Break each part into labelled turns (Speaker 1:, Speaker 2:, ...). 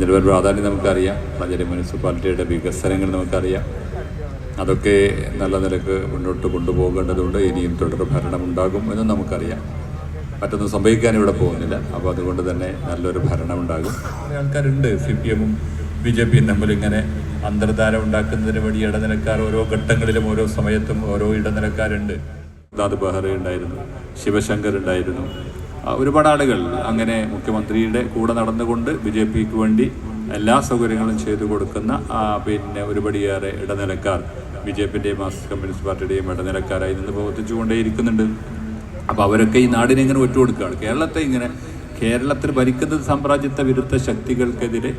Speaker 1: തെരഞ്ഞെടുപ്പ് പ്രാധാന്യം നമുക്കറിയാം. പഞ്ചരി മുനിസിപ്പാലിറ്റിയുടെ വികസനങ്ങൾ നമുക്കറിയാം. അതൊക്കെ നല്ല നിലയ്ക്ക് മുന്നോട്ട് കൊണ്ടുപോകേണ്ടതുണ്ട്. ഇനിയും തുടർ ഭരണം ഉണ്ടാകും എന്ന് നമുക്കറിയാം. മറ്റൊന്നും സംഭവിക്കാൻ ഇവിടെ പോകുന്നില്ല. അപ്പോൾ അതുകൊണ്ട് തന്നെ നല്ലൊരു ഭരണം ഉണ്ടാകും ആൾക്കാരുണ്ട്. സി പി എമ്മും ബി ജെ പിയും തമ്മിൽ ഇങ്ങനെ അന്തർധാര ഉണ്ടാക്കുന്നതിന് വേണ്ടി ഇടനിലക്കാർ ഓരോ ഘട്ടങ്ങളിലും ഓരോ സമയത്തും ഓരോ ഇടനിലക്കാരുണ്ട്. ദാദ് ബെഹ്റ ഉണ്ടായിരുന്നു ശിവശങ്കർ ഉണ്ടായിരുന്നു. ഒരുപാട് ആളുകൾ അങ്ങനെ മുഖ്യമന്ത്രിയുടെ കൂടെ നടന്നുകൊണ്ട് ബി ജെ പിക്ക് വേണ്ടി എല്ലാ സൗകര്യങ്ങളും ചെയ്തു കൊടുക്കുന്ന പിന്നെ ഒരുപടിയേറെ ഇടനിലക്കാർ ബി ജെ പിന്റെയും മാർക്സിസ്റ്റ് കമ്മ്യൂണിസ്റ്റ് പാർട്ടിയുടെയും ഇടനിലക്കാരായി നിന്ന് പ്രവർത്തിച്ചുകൊണ്ടേയിരിക്കുന്നുണ്ട് അപ്പോൾ അവരൊക്കെ ഈ നാടിനെ ഇങ്ങനെ ഒറ്റുകൊടുക്കുകയാണ് കേരളത്തെ ഇങ്ങനെ കേരളത്തിൽ ഭരിക്കുന്നത് സാമ്രാജ്യത്വ വിരുദ്ധ ശക്തികൾക്കെതിരെ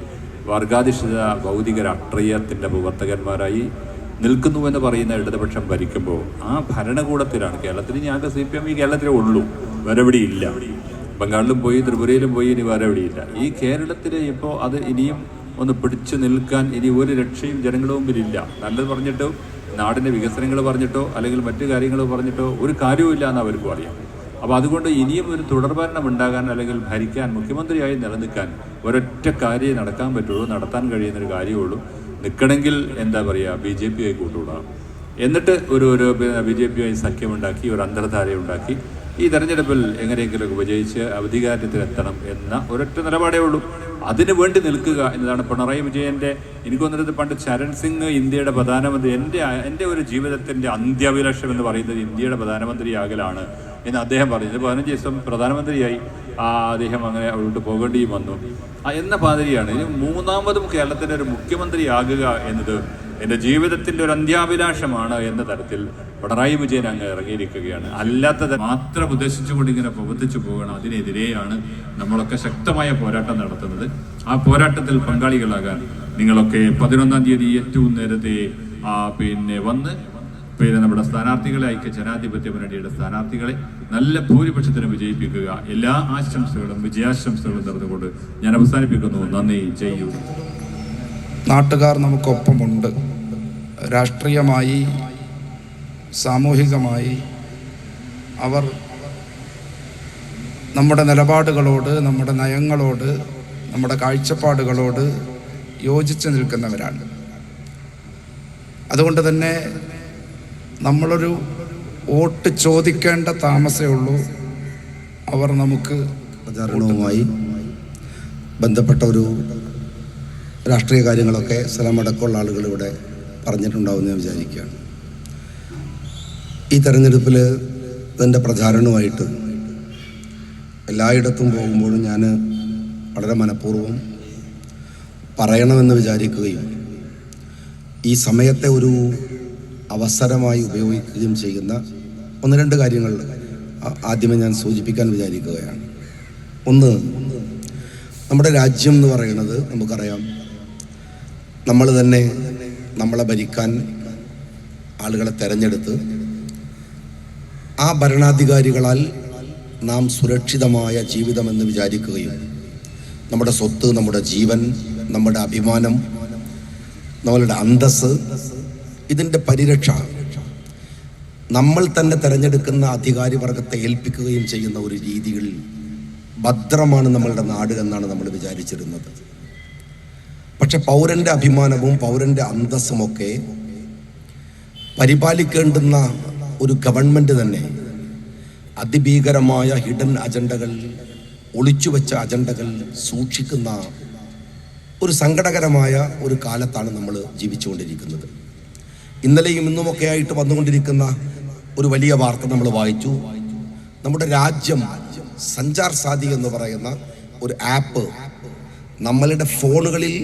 Speaker 1: വർഗാധിഷ്ഠിത ഭൗതിക രാഷ്ട്രീയത്തിന്റെ പ്രവർത്തകന്മാരായി നിൽക്കുന്നുവെന്ന് പറയുന്ന ഇടതുപക്ഷം ഭരിക്കുമ്പോൾ ആ ഭരണകൂടത്തിലാണ് കേരളത്തിൽ. ഞാൻ സി പി എം ഈ കേരളത്തിലേ ഉള്ളൂ. വേറെ ഇല്ല. ബംഗാളിലും പോയി ത്രിപുരയിലും പോയി ഇനി വേറെ എവിടെയില്ല. ഈ കേരളത്തിൽ ഇപ്പോൾ അത് ഇനിയും ഒന്ന് പിടിച്ചു നിൽക്കാൻ ഇനി ഒരു രക്ഷയും ജനങ്ങളുടെ മുമ്പിലില്ല. നല്ലത് പറഞ്ഞിട്ടോ നാടിന്റെ വികസനങ്ങൾ പറഞ്ഞിട്ടോ അല്ലെങ്കിൽ മറ്റു കാര്യങ്ങൾ പറഞ്ഞിട്ടോ ഒരു കാര്യവുമില്ല എന്ന് അവർക്കും അറിയാം. അപ്പോൾ അതുകൊണ്ട് ഇനിയും ഒരു തുടർഭരണം ഉണ്ടാകാൻ അല്ലെങ്കിൽ ഭരിക്കാൻ മുഖ്യമന്ത്രിയായി നിലനിൽക്കാൻ ഒരൊറ്റ കാര്യം നടക്കാൻ പറ്റുള്ളൂ നടത്താൻ കഴിയുന്നൊരു കാര്യമുള്ളൂ നിൽക്കണമെങ്കിൽ എന്താ പറയുക ബി ജെ പി ആയി കൂട്ടുകൂടാം എന്നിട്ട് ഒരു ഒരു ബി ജെ പിയുമായി സഖ്യമുണ്ടാക്കി ഒരു അന്തർധാര ഉണ്ടാക്കി. ഈ തെരഞ്ഞെടുപ്പിൽ എങ്ങനെയെങ്കിലുമൊക്കെ വിജയിച്ച് അധികാരത്തിലെത്തണം എന്ന ഒരൊറ്റ നിലപാടേ ഉള്ളൂ. അതിനു വേണ്ടി നിൽക്കുക എന്നതാണ് പിണറായി വിജയന്റെ എനിക്ക് തോന്നുന്നത് പണ്ട് ചരൺ സിംഗ് ഇന്ത്യയുടെ പ്രധാനമന്ത്രി എന്റെ എന്റെ ഒരു ജീവിതത്തിന്റെ അന്ത്യാഭിലാഷം എന്ന് പറയുന്നത് ഇന്ത്യയുടെ പ്രധാനമന്ത്രിയാകലാണ് എന്ന് അദ്ദേഹം പറഞ്ഞു. പതിനഞ്ച് ദിവസം പ്രധാനമന്ത്രിയായി അദ്ദേഹം അങ്ങനെ അവിടോട്ട് പോകേണ്ടിയും വന്നു. എന്ന പാതിരിയാണ്. ഇനി മൂന്നാമതും കേരളത്തിന്റെ ഒരു മുഖ്യമന്ത്രിയാകുക എന്നത് എന്റെ ജീവിതത്തിന്റെ ഒരു അന്ത്യാഭിലാഷമാണ് എന്ന തരത്തിൽ പിണറായി വിജയൻ അങ്ങ് ഇറങ്ങിയിരിക്കുകയാണ്. അല്ലാത്തത് മാത്രം ഉദ്ദേശിച്ചുകൊണ്ട് ഇങ്ങനെ പ്രവർത്തിച്ചു പോകണം അതിനെതിരെയാണ് നമ്മളൊക്കെ ശക്തമായ പോരാട്ടം നടത്തുന്നത്. ആ പോരാട്ടത്തിൽ പങ്കാളികളാകാൻ നിങ്ങളൊക്കെ പതിനൊന്നാം തീയതി ഏറ്റവും നേരത്തെ ആ പിന്നെ വന്ന് പിന്നെ നമ്മുടെ സ്ഥാനാർത്ഥികളെ ഐക്യ ജനാധിപത്യ മുന്നണിയുടെ സ്ഥാനാർത്ഥികളെ നല്ല ഭൂരിപക്ഷത്തിന് വിജയിപ്പിക്കുക. എല്ലാ ആശംസകളും വിജയാശംസകളും നേർന്നുകൊണ്ട് ഞാൻ അവസാനിപ്പിക്കുന്നു. നന്ദി. ചെയ്യൂ
Speaker 2: നാട്ടുകാർ നമുക്കൊപ്പമുണ്ട്. രാഷ്ട്രീയമായി സാമൂഹികമായി അവർ നമ്മുടെ നിലപാടുകളോട് നമ്മുടെ നയങ്ങളോട് നമ്മുടെ കാഴ്ചപ്പാടുകളോട് യോജിച്ച് നിൽക്കുന്നവരാണ്. അതുകൊണ്ട് തന്നെ നമ്മളൊരു വോട്ട് ചോദിക്കേണ്ട താമസമേ ഉള്ളൂ. അവർ നമുക്ക്
Speaker 3: പ്രചാരണവുമായി ബന്ധപ്പെട്ട ഒരു രാഷ്ട്രീയ കാര്യങ്ങളൊക്കെ സ്ഥലമടക്കമുള്ള ആളുകൾ ഇവിടെ പറഞ്ഞിട്ടുണ്ടാവുമെന്ന് ഞാൻ വിചാരിക്കുകയാണ്. ഈ തെരഞ്ഞെടുപ്പിൽ ഇതിന്റെ പ്രചാരണവുമായിട്ട് എല്ലായിടത്തും പോകുമ്പോഴും ഞാൻ വളരെ മനഃപൂർവം പറയണമെന്ന് വിചാരിക്കുകയും ഈ സമയത്തെ ഒരു അവസരമായി ഉപയോഗിക്കുകയും ചെയ്യുന്ന ഒന്ന് രണ്ട് കാര്യങ്ങൾ ആദ്യമേ ഞാൻ സൂചിപ്പിക്കാൻ വിചാരിക്കുകയാണ്. ഒന്ന് നമ്മുടെ രാജ്യം എന്ന് പറയുന്നത് നമുക്കറിയാം നമ്മൾ തന്നെ നമ്മളെ ഭരിക്കാൻ ആളുകളെ തെരഞ്ഞെടുത്ത് ആ ഭരണാധികാരികളാൽ നാം സുരക്ഷിതമായ ജീവിതമെന്ന് വിചാരിക്കുകയും നമ്മുടെ സ്വത്ത് നമ്മുടെ ജീവൻ നമ്മുടെ അഭിമാനം നമ്മളുടെ അന്തസ് ഇതിന്റെ പരിരക്ഷ നമ്മൾ തന്നെ തിരഞ്ഞെടുക്കുന്ന അധികാരി വർഗത്തെ ഏൽപ്പിക്കുകയും ചെയ്യുന്ന ഒരു രീതികളിൽ ഭദ്രമാണ് നമ്മളുടെ നാട് എന്നാണ് നമ്മൾ വിചാരിച്ചിരുന്നത്. പക്ഷെ പൗരന്റെ അഭിമാനവും പൗരന്റെ അന്തസ്സുമൊക്കെ പരിപാലിക്കേണ്ടുന്ന ഒരു ഗവൺമെന്റ് തന്നെ അതിഭീകരമായ ഹിഡൻ അജണ്ടകൾ ഒളിച്ചുവെച്ച അജണ്ടകൾ സൂക്ഷിക്കുന്ന ഒരു സങ്കടകരമായ ഒരു കാലത്താണ് നമ്മൾ ജീവിച്ചുകൊണ്ടിരിക്കുന്നത്. ഇന്നലെയും ഇന്നുമൊക്കെ ആയിട്ട് വന്നുകൊണ്ടിരിക്കുന്ന ഒരു വലിയ വാർത്ത നമ്മൾ വായിച്ചു. നമ്മുടെ രാജ്യം സഞ്ചാർ സാധി എന്ന് പറയുന്ന ഒരു ആപ്പ് നമ്മളുടെ ഫോണുകളിൽ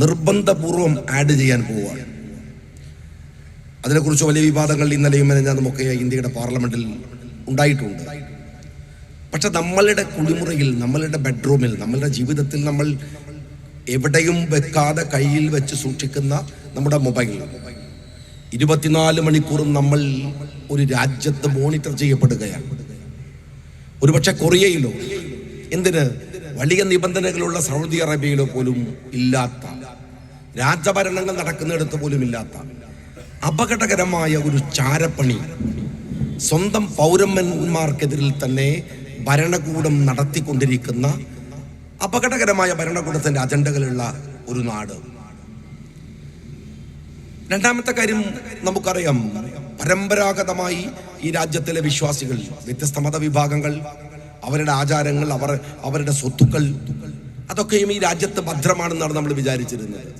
Speaker 3: നിർബന്ധപൂർവം ആഡ് ചെയ്യാൻ പോവുകയാണ് അതിനെക്കുറിച്ച് വലിയ വിവാദങ്ങൾ ഇന്നലെയും മെനഞ്ഞാന്നുമൊക്കെ ഇന്ത്യയുടെ പാർലമെന്റിൽ ഉണ്ടായിട്ടുണ്ട്. പക്ഷെ നമ്മളുടെ കുളിമുറിയിൽ നമ്മളുടെ ബെഡ്റൂമിൽ നമ്മളുടെ ജീവിതത്തിൽ നമ്മൾ എവിടെയും വെക്കാതെ കയ്യിൽ വെച്ച് സൂക്ഷിക്കുന്ന നമ്മുടെ മൊബൈൽ ഇരുപത്തിനാല് മണിക്കൂറും നമ്മൾ ഒരു രാജ്യത്ത് മോണിറ്റർ ചെയ്യപ്പെടുകയാണ്. ഒരുപക്ഷെ കൊറിയയിലോ എന്തിന് വലിയ നിബന്ധനകളുള്ള സൗദി അറേബ്യയിൽ പോലും ഇല്ലാത്ത രാജഭരണങ്ങൾ നടക്കുന്നിടത്ത് പോലും ഇല്ലാത്ത അപകടകരമായ ഒരു ചാരപ്പണി സ്വന്തം പൗരന്മാർക്കെതിരിൽ തന്നെ ഭരണകൂടം നടത്തിക്കൊണ്ടിരിക്കുന്ന അപകടകരമായ ഭരണകൂടത്തിന്റെ അജണ്ടകളുള്ള ഒരു നാട്. രണ്ടാമത്തെ കാര്യം നമുക്കറിയാം പരമ്പരാഗതമായി ഈ രാജ്യത്തിലെ വിശ്വാസികൾ വ്യത്യസ്ത മതവിഭാഗങ്ങൾ അവരുടെ ആചാരങ്ങൾ അവർ അവരുടെ സ്വത്തുക്കൾ. അതൊക്കെയും ഈ രാജ്യത്ത് ഭദ്രമാണെന്നാണ് നമ്മൾ വിചാരിച്ചിരുന്നത്.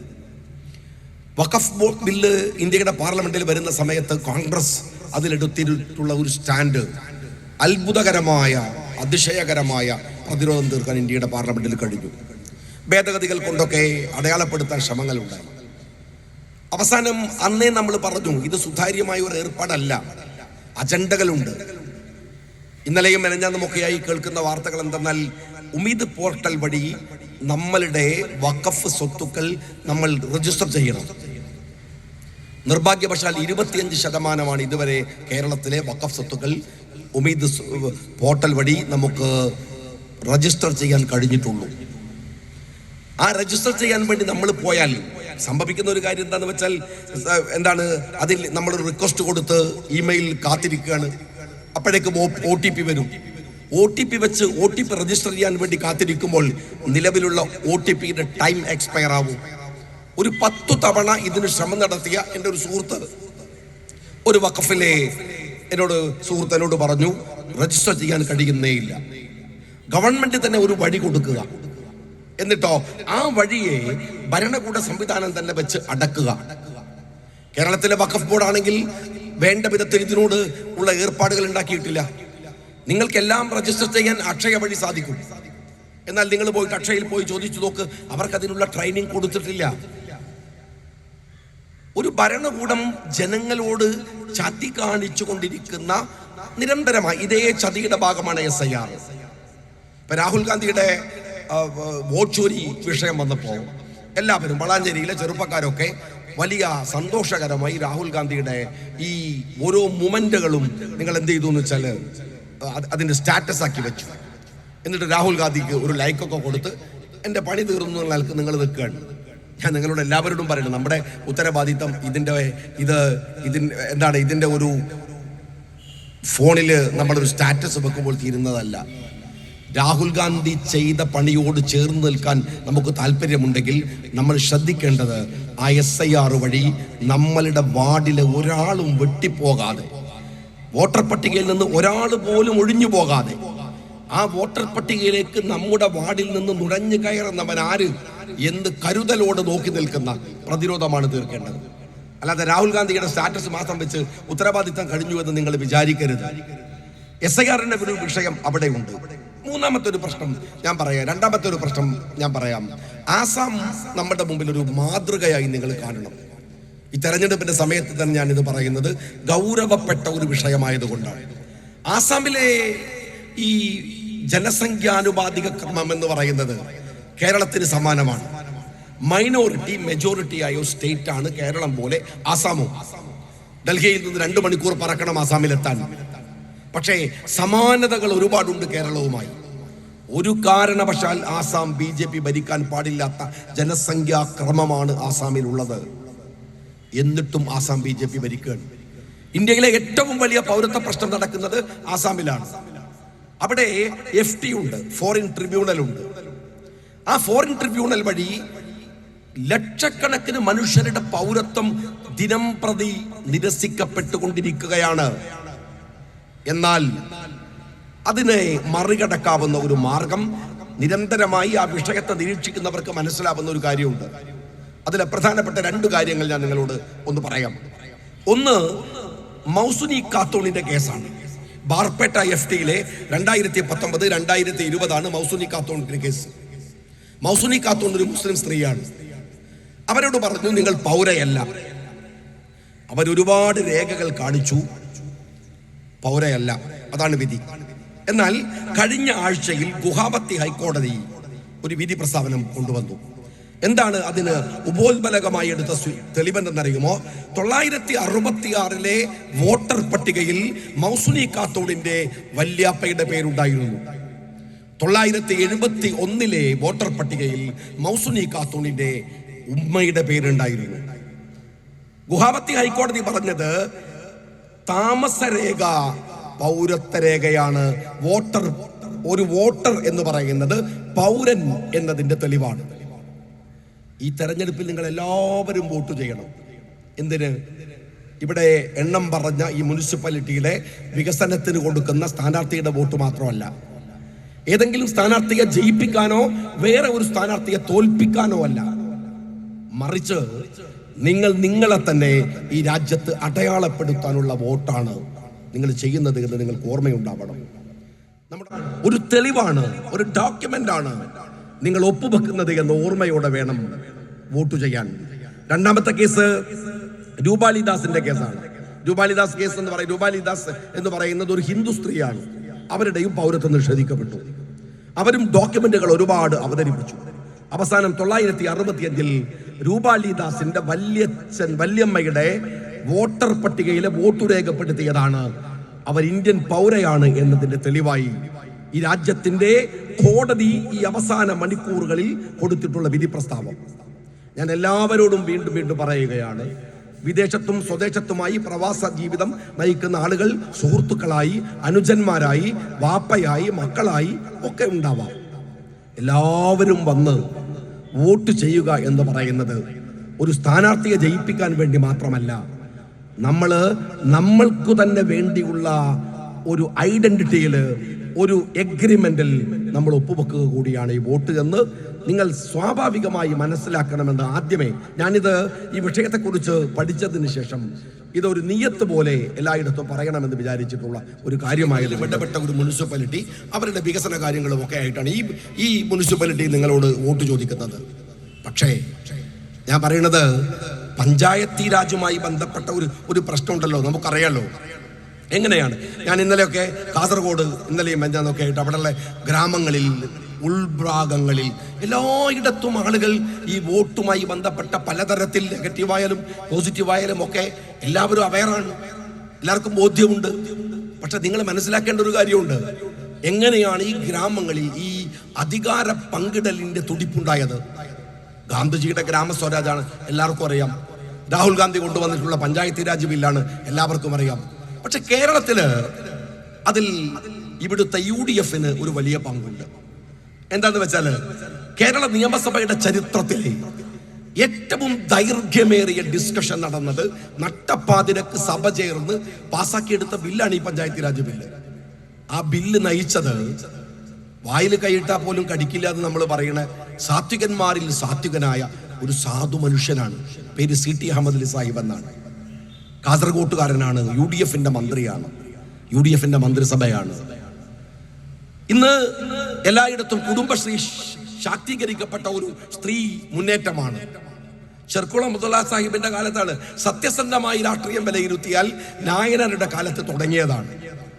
Speaker 3: വഖഫ് ബില്ല് ഇന്ത്യയുടെ പാർലമെന്റിൽ വരുന്ന സമയത്ത് കോൺഗ്രസ് അതിലെടുത്തിട്ടുള്ള ഒരു സ്റ്റാൻഡ് അത്ഭുതകരമായ അതിശയകരമായ പ്രതിരോധം തീർക്കാൻ ഇന്ത്യയുടെ പാർലമെന്റിൽ കഴിഞ്ഞു. ഭേദഗതികൾ കൊണ്ടൊക്കെ അടയാളപ്പെടുത്താൻ ശ്രമങ്ങളുണ്ടായി. അവസാനം അന്നേ നമ്മൾ പറഞ്ഞു ഇത് സുതാര്യമായ ഒരു ഏർപ്പാടല്ല. അജണ്ടകളുണ്ട്. ഇന്നലെയും മെനഞ്ഞാന്നുമൊക്കെയായി കേൾക്കുന്ന വാർത്തകൾ എന്തെന്നാൽ ഉമീദ് പോർട്ടൽ വഴി നമ്മളുടെ വഖഫ് സ്വത്തുക്കൾ നമ്മൾ രജിസ്റ്റർ ചെയ്യണം. നിർഭാഗ്യവശാൽ ഇരുപത്തിയഞ്ച് ശതമാനമാണ് ഇതുവരെ കേരളത്തിലെ വഖഫ് സ്വത്തുക്കൾ ഉമീദ് പോർട്ടൽ വഴി നമുക്ക് രജിസ്റ്റർ ചെയ്യാൻ കഴിഞ്ഞിട്ടുള്ളൂ. ആ രജിസ്റ്റർ ചെയ്യാൻ വേണ്ടി നമ്മൾ പോയാൽ സംഭവിക്കുന്ന ഒരു കാര്യം എന്താണെന്ന് വെച്ചാൽ എന്താണ്? അതിൽ നമ്മൾ റിക്വസ്റ്റ് കൊടുത്ത് ഇമെയിൽ കാത്തിരിക്കുകയാണ്. അപ്പോഴേക്കും ഒ ടി പി വരും. ഒ ടി പി വെച്ച് ഒ ടി പി രജിസ്റ്റർ ചെയ്യാൻ വേണ്ടി കാത്തിരിക്കുമ്പോൾ നിലവിലുള്ള ഒ ടി പിയുടെ ടൈം എക്സ്പയർ ആവും. ഒരു പത്തു തവണ ഇതിന് ശ്രമം നടത്തിയ എന്റെ ഒരു സുഹൃത്ത് ഒരു വഖഫിലെ എന്നോട് സുഹൃത്ത് പറഞ്ഞു രജിസ്റ്റർ ചെയ്യാൻ കഴിയുന്നേയില്ല ഗവൺമെന്റ് തന്നെ ഒരു വഴി കൊടുക്കുക. എന്നിട്ടോ ആ വഴിയെ ഭരണകൂട സംവിധാനം തന്നെ വെച്ച് അടക്കുക. കേരളത്തിലെ വഖഫ് ബോർഡ് ആണെങ്കിൽ വേണ്ട വിധത്തിൽ ഇതിനോട് ഉള്ള ഏർപ്പാടുകൾ ഉണ്ടാക്കിയിട്ടില്ല. നിങ്ങൾക്കെല്ലാം രജിസ്റ്റർ ചെയ്യാൻ അക്ഷയ വഴി സാധിക്കും. എന്നാൽ നിങ്ങൾ പോയിട്ട് അക്ഷയയിൽ പോയി ചോദിച്ചു നോക്ക് അവർക്ക് അതിനുള്ള ട്രെയിനിങ് കൊടുത്തിട്ടില്ല. ഒരു ഭരണകൂടം ജനങ്ങളോട് ചതി കാണിച്ചു കൊണ്ടിരിക്കുന്ന നിരന്തരമായി ഇതേ ചതിയുടെ ഭാഗമാണ് എസ് ഐ ആർ ഇപ്പൊ രാഹുൽ ഗാന്ധിയുടെ വോട്ട് ചോരി വിഷയം വന്നപ്പോൾ എല്ലാവരും വളാഞ്ചേരിയിലെ ചെറുപ്പക്കാരൊക്കെ വലിയ സന്തോഷകരമായി രാഹുൽ ഗാന്ധിയുടെ ഈ ഓരോ മൊമെന്റുകളും നിങ്ങൾ എന്ത് ചെയ്തു എന്ന് വെച്ചാൽ അതിന്റെ സ്റ്റാറ്റസ് ആക്കി വെച്ചു. എന്നിട്ട് രാഹുൽ ഗാന്ധിക്ക് ഒരു ലൈക്കൊക്കെ കൊടുത്ത് എന്റെ പണി തീർന്നു നിലയ്ക്ക് നിങ്ങൾ നിൽക്കുകയാണ്. ഞാൻ നിങ്ങളോട് എല്ലാവരോടും പറയുന്നത് നമ്മുടെ ഉത്തരവാദിത്തം ഇതിന്റെ ഇത് ഇതിൻ എന്താണ് ഇതിന്റെ ഒരു ഫോണിൽ നമ്മളൊരു സ്റ്റാറ്റസ് വെക്കുമ്പോൾ തീരുന്നതല്ല. രാഹുൽ ഗാന്ധി ചെയ്ത പണിയോട് ചേർന്ന് നിൽക്കാൻ നമുക്ക് താല്പര്യമുണ്ടെങ്കിൽ നമ്മൾ ശ്രദ്ധിക്കേണ്ടത് ആ എസ് ഐ ആർ വഴി നമ്മളുടെ വാർഡിലെ ഒരാളും വെട്ടിപ്പോകാതെ വോട്ടർ പട്ടികയിൽ നിന്ന് ഒരാൾ പോലും ഒഴിഞ്ഞു പോകാതെ ആ വോട്ടർ പട്ടികയിലേക്ക് നമ്മുടെ വാർഡിൽ നിന്ന് നുഴഞ്ഞു കയറുന്നവൻ ആര് എന്ത് കരുതലോട് നോക്കി നിൽക്കുന്ന പ്രതിരോധമാണ് തീർക്കേണ്ടത്. അല്ലാതെ രാഹുൽ ഗാന്ധിയുടെ സ്റ്റാറ്റസ് മാത്രം വെച്ച് ഉത്തരവാദിത്തം കഴിഞ്ഞു എന്ന് നിങ്ങൾ വിചാരിക്കരുത്. എസ് ഐ ആറിന്റെ ഒരു വിഷയം അവിടെയുണ്ട്. മൂന്നാമത്തെ ഒരു പ്രശ്നം ഞാൻ പറയാം. രണ്ടാമത്തെ ഒരു പ്രശ്നം ഞാൻ പറയാം. ആസാം നമ്മുടെ മുമ്പിൽ ഒരു മാതൃകയായി നിങ്ങൾ കാണണം. ഈ തെരഞ്ഞെടുപ്പിന്റെ സമയത്ത് തന്നെ ഞാൻ ഇത് പറയുന്നത് ഗൗരവപ്പെട്ട ഒരു വിഷയമായതുകൊണ്ടാണ്. ആസാമിലെ ഈ ജനസംഖ്യാനുപാതിക ക്രമം എന്ന് പറയുന്നത് കേരളത്തിന് സമാനമാണ്. മൈനോറിറ്റി മെജോറിറ്റി ആയ ഒരു സ്റ്റേറ്റ് ആണ് കേരളം പോലെ ആസാമും. ഡൽഹിയിൽ നിന്ന് രണ്ട് മണിക്കൂർ പറക്കണം ആസാമിലെത്താൻ. പക്ഷേ സമാനതകൾ ഒരുപാടുണ്ട് കേരളവുമായി. ഒരു കാരണവശാൽ ആസാം ബി ജെ പി ഭരിക്കാൻ പാടില്ലാത്ത ജനസംഖ്യാ ക്രമമാണ് ആസാമിലുള്ളത്. എന്നിട്ടും ആസാം ബി ജെ പി ഭരിക്കുകയാണ്. ഇന്ത്യയിലെ ഏറ്റവും വലിയ പൗരത്വ പ്രശ്നം നടക്കുന്നത് ആസാമിലാണ്. അവിടെ എഫ് ടി ഉണ്ട് ഫോറിൻ ട്രിബ്യൂണൽ ഉണ്ട്. ആ ഫോറിൻ ട്രിബ്യൂണൽ വഴി ലക്ഷക്കണക്കിന് മനുഷ്യരുടെ പൗരത്വം ദിനം പ്രതി നിരസിക്കപ്പെട്ടുകൊണ്ടിരിക്കുകയാണ്. എന്നാൽ അതിനെ മറികടക്കാവുന്ന ഒരു മാർഗം നിരന്തരമായി ആ വിഷയത്തെ നിരീക്ഷിക്കുന്നവർക്ക് മനസ്സിലാവുന്ന ഒരു കാര്യമുണ്ട്. അതിലെ പ്രധാനപ്പെട്ട രണ്ട് കാര്യങ്ങൾ ഞാൻ നിങ്ങളോട് ഒന്ന് പറയാം. ഒന്ന് മൗസുനി കാത്തോണിന്റെ കേസാണ്. ബാർപേട്ട എഫ് ടിയിലെ രണ്ടായിരത്തി പത്തൊമ്പത് രണ്ടായിരത്തി ഇരുപതാണ് മൗസുനി കാത്തോണിന്റെ കേസ്. മൗസുനി കാത്തോൺ ഒരു മുസ്ലിം സ്ത്രീയാണ്. അവരോട് പറഞ്ഞു നിങ്ങൾ പൗരയല്ല. അവരൊരുപാട് രേഖകൾ കാണിച്ചു. പൗരയല്ല. അതാണ് വിധി. എന്നാൽ കഴിഞ്ഞ ആഴ്ചയിൽ ഗുഹാപത്തി ഹൈക്കോടതി ഒരു വിധി പ്രസ്താവനം കൊണ്ടുവന്നു. എന്താണ് അതിന് ഉപോത്ബലകമായി എടുത്ത തെളിവെന്തെന്നറിയുമോ തൊള്ളായിരത്തി അറുപത്തി ആറിലെ വോട്ടർ പട്ടികയിൽ മൗസുനി കാത്തോടിന്റെ വല്യാപ്പയുടെ പേരുണ്ടായിരുന്നു. തൊള്ളായിരത്തി എഴുപത്തി ഒന്നിലെ വോട്ടർ പട്ടികയിൽ മൗസുനി കാത്തോണിന്റെ ഉമ്മയുടെ പേരുണ്ടായിരുന്നു. ഗുഹാവത്തി ഹൈക്കോടതി പറഞ്ഞത് താമസരേഖ പൗരത്വരേഖയാണ് വോട്ടർ ഒരു വോട്ടർ എന്ന് പറയുന്നത് പൗരൻ എന്നതിന്റെ തെളിവാണ്. ഈ തെരഞ്ഞെടുപ്പിൽ നിങ്ങൾ എല്ലാവരും വോട്ട് ചെയ്യണം. എന്തിന്? ഇവിടെ എണ്ണം പറഞ്ഞ ഈ മുനിസിപ്പാലിറ്റിയിലെ വികസനത്തിന് കൊടുക്കുന്ന സ്ഥാനാർത്ഥിയുടെ വോട്ട് മാത്രമല്ല. ഏതെങ്കിലും സ്ഥാനാർത്ഥിയെ ജയിപ്പിക്കാനോ വേറെ ഒരു സ്ഥാനാർത്ഥിയെ തോൽപ്പിക്കാനോ അല്ല. മറിച്ച് നിങ്ങൾ നിങ്ങളെ തന്നെ ഈ രാജ്യത്ത് അടയാളപ്പെടുത്താനുള്ള വോട്ടാണ് നിങ്ങൾ ചെയ്യുന്നത് എന്ന് നിങ്ങൾക്ക് ഓർമ്മയുണ്ടാവണം. നമ്മുടെ ഒരു തെളിവാണ് ഒരു ഡോക്യുമെന്റ് ആണ് നിങ്ങൾ ഒപ്പുവെക്കുന്നത് എന്ന ഓർമ്മയോടെ വേണം വോട്ട് ചെയ്യാൻ. രണ്ടാമത്തെ കേസ് രൂപാലിദാസിന്റെ കേസാണ്. രൂപാലിദാസ് കേസ് എന്ന് പറയും രൂപാലിദാസ് എന്ന് പറയുന്നത് ഒരു ഹിന്ദു സ്ത്രീയാണ്. അവരുടെയും പൗരത്വം നിഷേധിക്കപ്പെട്ടു. അവരും ഡോക്യുമെന്റുകൾ ഒരുപാട് അവതരിപ്പിച്ചു. അവസാനം തൊള്ളായിരത്തി അറുപത്തിയഞ്ചിൽ രൂപാലിദാസിന്റെ വല്യച്ഛൻ വല്യമ്മയുടെ വോട്ടർ പട്ടികയിലെ വോട്ട് രേഖപ്പെടുത്തിയതാണ്. അവർ ഇന്ത്യൻ പൗരയാണ് എന്നതിന്റെ തെളിവായി. ഈ രാജ്യത്തിന്റെ കോടതി ഈ അവസാന മണിക്കൂറുകളിൽ കൊടുത്തിട്ടുള്ള വിധി പ്രസ്താവം ഞാൻ എല്ലാവരോടും വീണ്ടും വീണ്ടും പറയുകയാണ് വിദേശത്തും സ്വദേശത്തുമായി പ്രവാസ ജീവിതം നയിക്കുന്ന ആളുകൾ സുഹൃത്തുക്കളായി അനുജന്മാരായി വാപ്പയായി മക്കളായി ഒക്കെ ഉണ്ടാവാം. എല്ലാവരും വന്ന് വോട്ട് ചെയ്യുക എന്ന് പറയുന്നത് ഒരു സ്ഥാനാർത്ഥിയെ ജയിപ്പിക്കാൻ വേണ്ടി മാത്രമല്ല. നമ്മൾ നമ്മൾക്ക് തന്നെ വേണ്ടിയുള്ള ഒരു ഐഡന്റിറ്റിയിൽ ഒരു എഗ്രിമെന്റിൽ നമ്മൾ ഒപ്പുവെക്കുക കൂടിയാണ് ഈ വോട്ട് എന്ന് നിങ്ങൾ സ്വാഭാവികമായി മനസ്സിലാക്കണമെന്ന് ആദ്യമേ ഞാനിത് ഈ വിഷയത്തെക്കുറിച്ച് പഠിച്ചതിന് ശേഷം ഇതൊരു നിയത്ത് പോലെ എല്ലായിടത്തും പറയണമെന്ന് വിചാരിച്ചിട്ടുള്ള ഒരു കാര്യമായത് ബന്ധപ്പെട്ട ഒരു മുനിസിപ്പാലിറ്റി അവരുടെ വികസന കാര്യങ്ങളും ഒക്കെ ആയിട്ടാണ് ഈ ഈ മുനിസിപ്പാലിറ്റി നിങ്ങളോട് വോട്ട് ചോദിക്കുന്നത്. പക്ഷേ ഞാൻ പറയുന്നത് പഞ്ചായത്തി രാജുമായി ബന്ധപ്പെട്ട ഒരു ഒരു പ്രശ്നമുണ്ടല്ലോ നമുക്കറിയാലോ. എങ്ങനെയാണ്? ഞാൻ ഇന്നലെയൊക്കെ കാസർഗോഡ് ഇന്നലെയും പഞ്ചായത്തൊക്കെ ആയിട്ട് അവിടെയുള്ള ഗ്രാമങ്ങളിൽ ഉൾഭാഗങ്ങളിൽ എല്ലായിടത്തും ആളുകൾ ഈ വോട്ടുമായി ബന്ധപ്പെട്ട പലതരത്തിൽ നെഗറ്റീവായാലും പോസിറ്റീവായാലും ഒക്കെ എല്ലാവരും അവയറാണ് എല്ലാവർക്കും ബോധ്യമുണ്ട്. പക്ഷെ നിങ്ങൾ മനസ്സിലാക്കേണ്ട ഒരു കാര്യമുണ്ട്. എങ്ങനെയാണ് ഈ ഗ്രാമങ്ങളിൽ ഈ അധികാര പങ്കിടലിന്റെ തുടിപ്പുണ്ടായത്? ഗാന്ധിജിയുടെ ഗ്രാമസ്വരാജാണ് എല്ലാവർക്കും അറിയാം. രാഹുൽ ഗാന്ധി കൊണ്ടുവന്നിട്ടുള്ള പഞ്ചായത്ത് രാജ് ബില്ലാണ് എല്ലാവർക്കും അറിയാം. പക്ഷെ കേരളത്തിൽ അതിൽ ഇവിടുത്തെ യു ഡി എഫിന് ഒരു വലിയ പങ്കുണ്ട്. എന്താന്ന് വെച്ചാൽ കേരള നിയമസഭയുടെ ചരിത്രത്തിലെ ഏറ്റവും ദൈർഘ്യമേറിയ ഡിസ്കഷൻ നടന്നത് നട്ടപ്പാതിരക്ക് സഭ ചേർന്ന് പാസാക്കിയെടുത്ത ബില്ലാണ് ഈ പഞ്ചായത്ത് രാജ് ബില്ല്. ആ ബില്ല് നയിച്ചത് വായിൽ കൈയിട്ടാൽ പോലും കടിക്കില്ല എന്ന് നമ്മൾ പറയുന്ന സാത്വികന്മാരിൽ സാത്വികനായ ഒരു സാധു മനുഷ്യനാണ്. പേര് സി ടി അഹമ്മദ് അലി സാഹിബ് എന്നാണ്. കാസർഗോട്ടുകാരനാണ് യു ഡി എഫിന്റെ മന്ത്രിയാണ് യു ഡി എഫിന്റെ മന്ത്രിസഭയാണ്. ഇന്ന് എല്ലായിടത്തും കുടുംബശ്രീ ശാക്തീകരിക്കപ്പെട്ട ഒരു സ്ത്രീ മുന്നേറ്റമാണ്. ചെർക്കുളം മുതലാ സാഹിബിന്റെ കാലത്താണ് സത്യസന്ധമായി രാഷ്ട്രീയം വിലയിരുത്തിയാൽ നായനരുടെ കാലത്ത് തുടങ്ങിയതാണ്.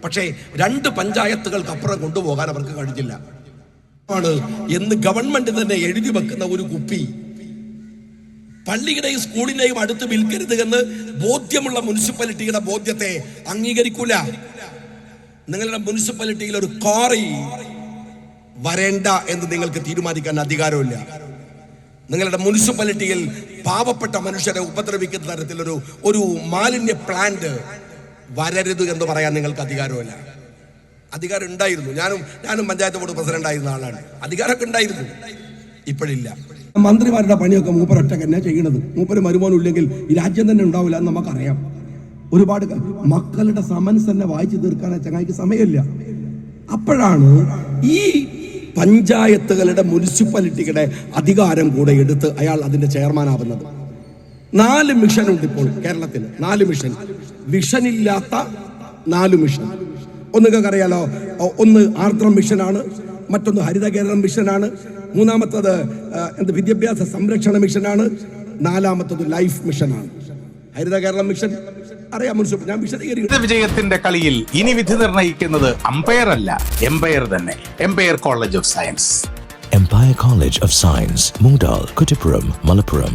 Speaker 3: പക്ഷേ രണ്ട് പഞ്ചായത്തുകൾക്ക് അപ്പുറം കൊണ്ടുപോകാൻ അവർക്ക് കഴിഞ്ഞില്ല. ആണ് എന്ന് ഗവൺമെന്റ് തന്നെ എഴുതി വെക്കുന്ന ഒരു കുപ്പി. പള്ളിയുടെയും സ്കൂളിന്റെയും അടുത്ത് വിൽക്കരുത് എന്ന് ബോധ്യമുള്ള മുനിസിപ്പാലിറ്റിയുടെ ബോധ്യത്തെ അംഗീകരിക്കൂല. നിങ്ങളുടെ മുനിസിപ്പാലിറ്റിയിൽ ഒരു കോറി വരേണ്ട എന്ന് നിങ്ങൾക്ക് തീരുമാനിക്കാൻ അധികാരമില്ല. നിങ്ങളുടെ മുനിസിപ്പാലിറ്റിയിൽ പാവപ്പെട്ട മനുഷ്യരെ ഉപദ്രവിക്കുന്ന തരത്തിലൊരു ഒരു മാലിന്യ പ്ലാന്റ് വരരുത് എന്ന് പറയാൻ നിങ്ങൾക്ക് അധികാരമില്ല. അധികാരം ഉണ്ടായിരുന്നു. ഞാനും ഞാനും പഞ്ചായത്ത് ബോർഡ് പ്രസിഡന്റ് ആയിരുന്ന ആളാണ്. അധികാരമൊക്കെ ഉണ്ടായിരുന്നു. ഇപ്പോഴില്ല.
Speaker 4: മന്ത്രിമാരുടെ പണിയൊക്കെ മൂപ്പർ ഒറ്റ തന്നെ ചെയ്യണത്. മൂപ്പര് വരുമാനമില്ലെങ്കിൽ ഈ രാജ്യം തന്നെ ഉണ്ടാവില്ല എന്ന് നമുക്കറിയാം. ഒരുപാട് മക്കളുടെ സമൻസ് തന്നെ വായിച്ചു തീർക്കാൻ ചങ്ങായിക്ക് സമയമില്ല. അപ്പോഴാണ് ഈ പഞ്ചായത്തുകളുടെ മുനിസിപ്പാലിറ്റികളുടെ അധികാരം കൂടെ എടുത്ത് അയാൾ അതിന്റെ ചെയർമാനാവുന്നത്. നാല് മിഷൻ ഉണ്ട് ഇപ്പോൾ കേരളത്തിൽ. നാല് മിഷൻ. വിഷനില്ലാത്ത നാല് മിഷൻ. ഒന്ന് നിങ്ങൾക്ക് അറിയാലോ ഒന്ന് ആർദ്രം മിഷനാണ് മറ്റൊന്ന് ഹരിത കേരളം മിഷനാണ് മൂന്നാമത്തത് എന്ത് വിദ്യാഭ്യാസ സംരക്ഷണ മിഷനാണ് നാലാമത്തത് ലൈഫ് മിഷനാണ്. ഹരിത കേരളം മിഷൻ ഞാൻ വിശദീകരിക്കും
Speaker 5: വിജയത്തിന്റെ കളിയിൽ ഇനി വിധി നിർണയിക്കുന്നത് അമ്പയർ അല്ല എംപയർ തന്നെ. Empire college of science
Speaker 6: Empire college of science Moondal, Kuttipuram, Malappuram.